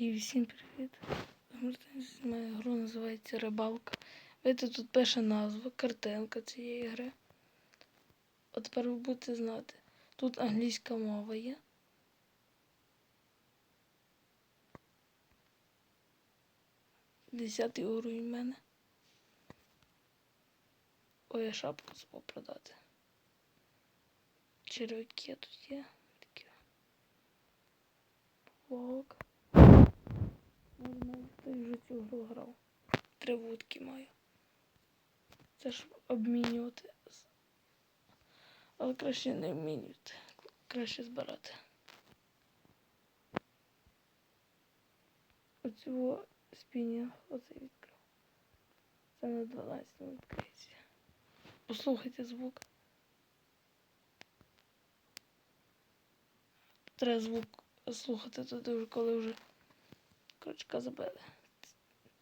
І всім привіт. Моя гру називається Рибалка. Видите, тут пише назва, картинка цієї гри. От тепер ви будете знати. Тут англійська мова є. Десятий уровень в мене. Ой, я шапку забув продати. Червяки тут є. Такі. Плок. Хтось вже цю гру грав. Три вудки маю. Це ж обмінювати. Але краще не обмінювати. Краще збирати. Оцю спінінг оцей відкрив. Це на 12 відкриється. Послухайте звук. Треба звук слухати вже, коли вже крючка забили.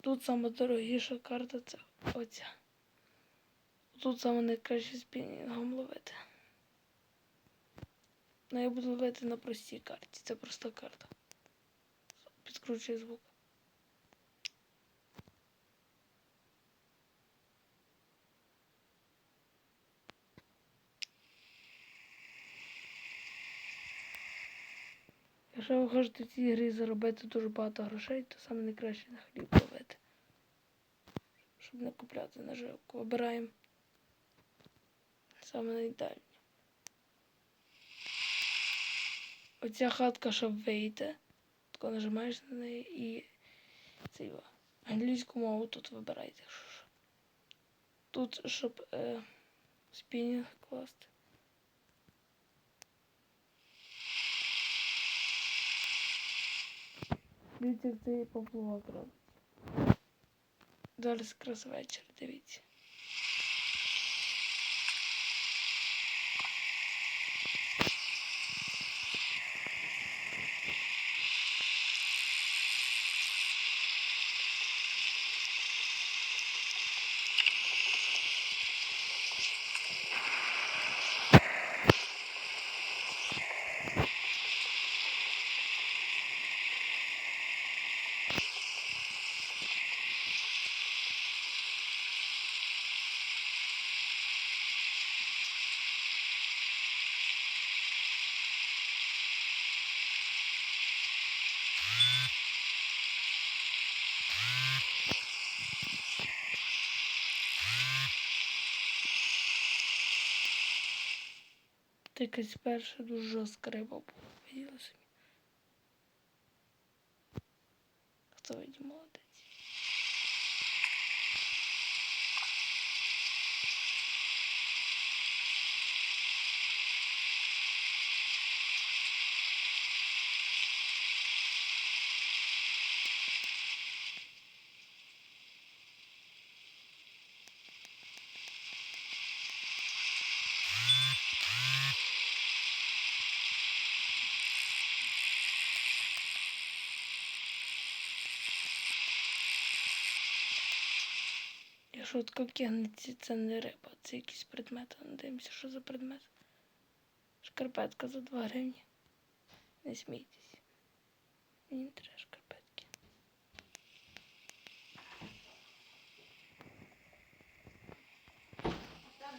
Тут саме дорогіша карта це оця. Тут саме найкраще спінінгом ловити. Ну я буду ловити на простій карті. Це проста карта. Підкручує звук. Якщо ви хочете в цій грі заробити дуже багато грошей, то саме найкраще на хліб ловити. Щоб не купляти наживку. Обираємо саме найдальнє. Оця хатка, щоб вийти, тако нажимаєш на неї і цей англійську мову тут вибирайте. Тут, щоб е, спінінг класти. Дивіться, де я робить. Зараз якраз вечір, дивіться. Це якась перша дуже жорстка риба була. Хто виді молодець? Я шутка кигнеться, це не риба, це якийсь предмет. А ну, що за предмет. Шкарпетка за 2 гривні. Не смійтесь. Мені не треба шкарпетки. Там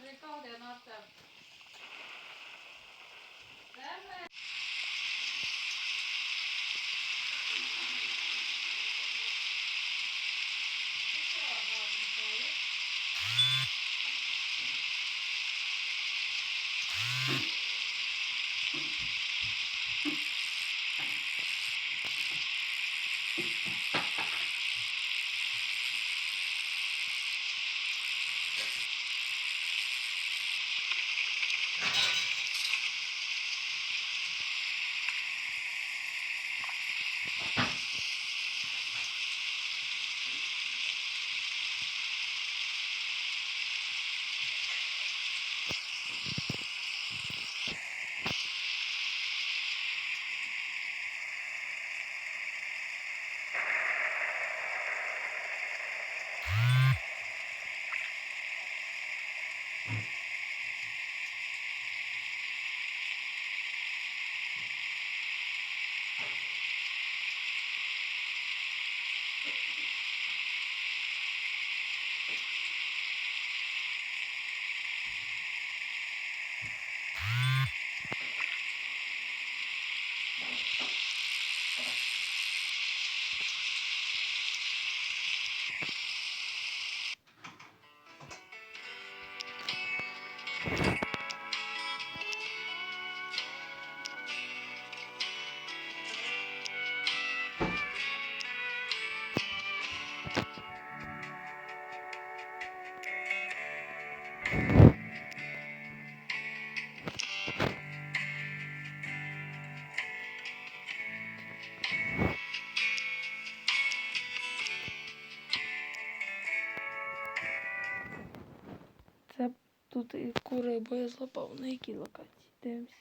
Тут і кури, бо я злапав на якій локації. Дивимося.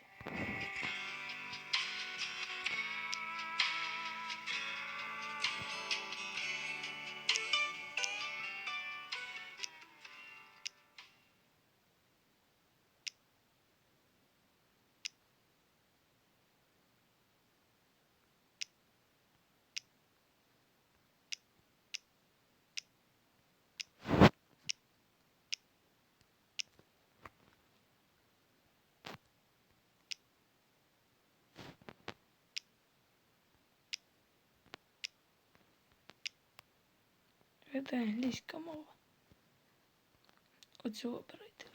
Це англійська мова. Оцю вибирайте.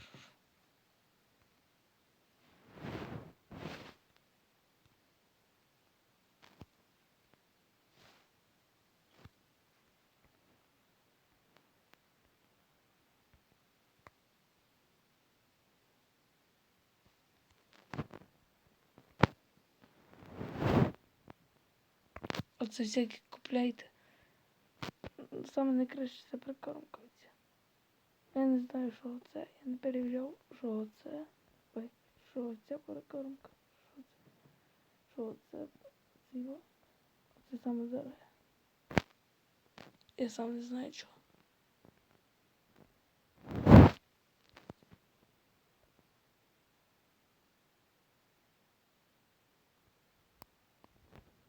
Оце всякі купляйте. Саме найкраще це прикормкується. Я не знаю, що це. Я не перевіряв, що це. Ой, що це прикормка. Що це? Що це? Ціла. Це саме зараз. Я сам не знаю чого.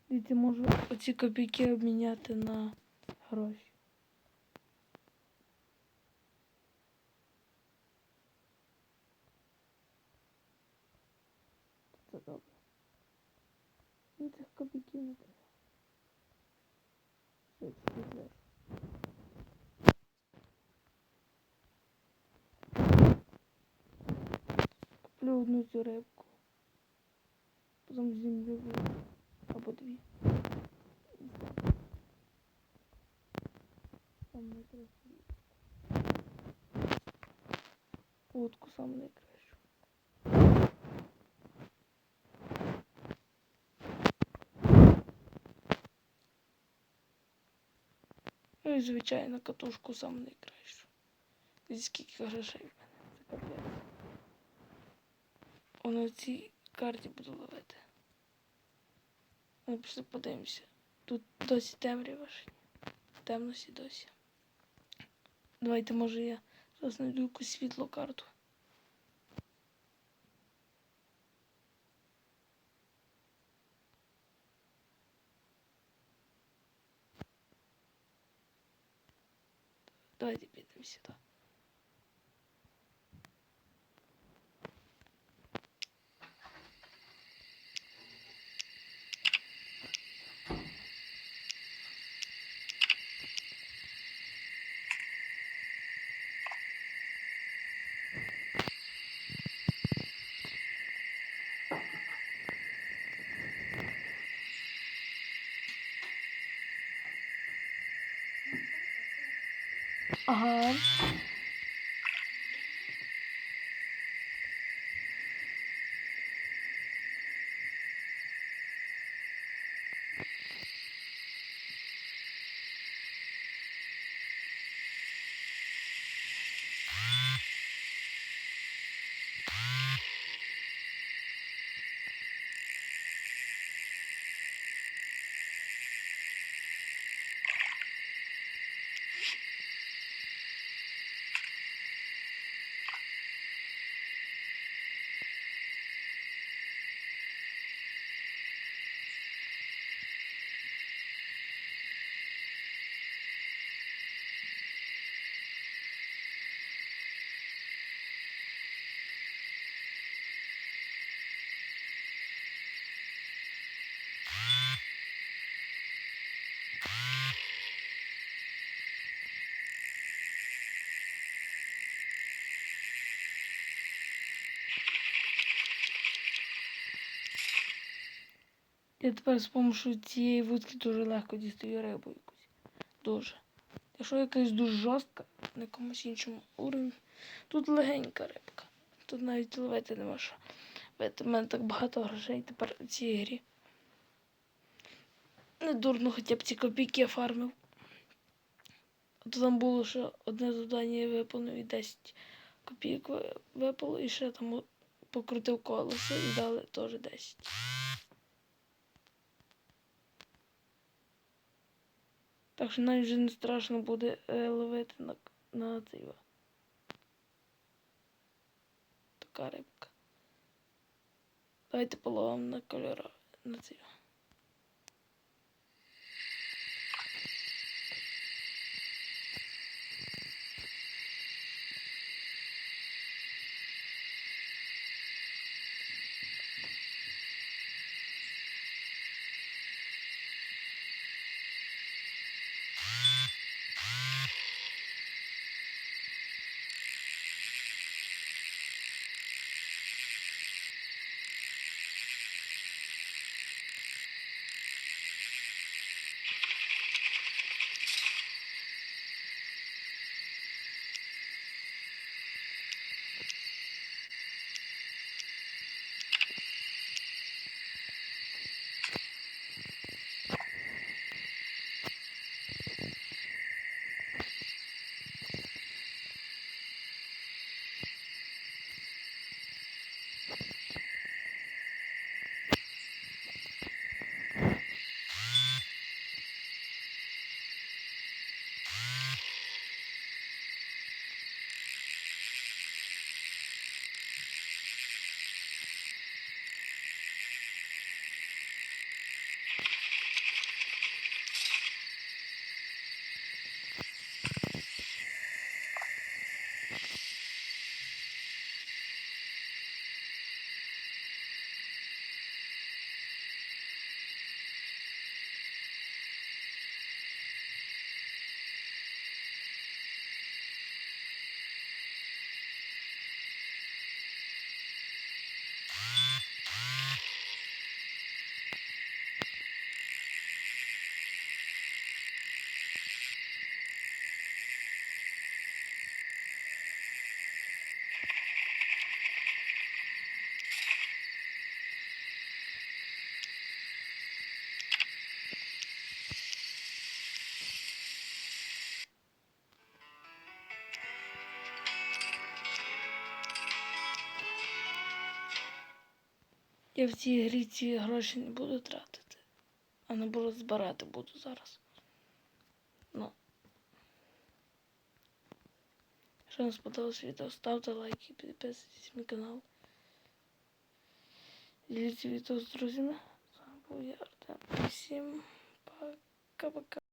Дивіться, можу оці копійки обміняти на гроші. Ну, цих копійків не треба. Куплю одну цю рибку. Потім землю. Або дві. Саме найкраще. Утку саме найкращу. Ну і звичайно катушку сам найкращу. Зі скільки грошей в мене. Це капець. Воно цій карті буду ловити. Ми пішли подивимося. Тут досі темрява ж. Темності досі. Давайте, може, я зараз знайду якусь світлу карту. Давайте підемо сюди. और Я тепер з допомогою цієї вудки дуже легко дістаю рибу якусь. Дуже. Якщо якась дуже жорстка, на якомусь іншому уровні, тут легенька рибка. Тут навіть ловити нема що. У мене так багато грошей тепер у цій грі. Не дурно, хоча б ці копійки я фармив. А то там було, що одне завдання я виповнив і 10 копійок випало, і ще там покрутив колесо і дали теж 10. Так що навіть вже не страшно буде е, ловити на, на цей. Така рибка. Давайте половимо на кольора на цей. Я в цій грі ці гроші не буду тратити, а наоборот збирати буду зараз. Ну. Якщо вам сподобалось відео, ставте лайки, підписуйтесь на мій канал. Діліться відео з друзями. З вами був я Артем. Всім пока-пока.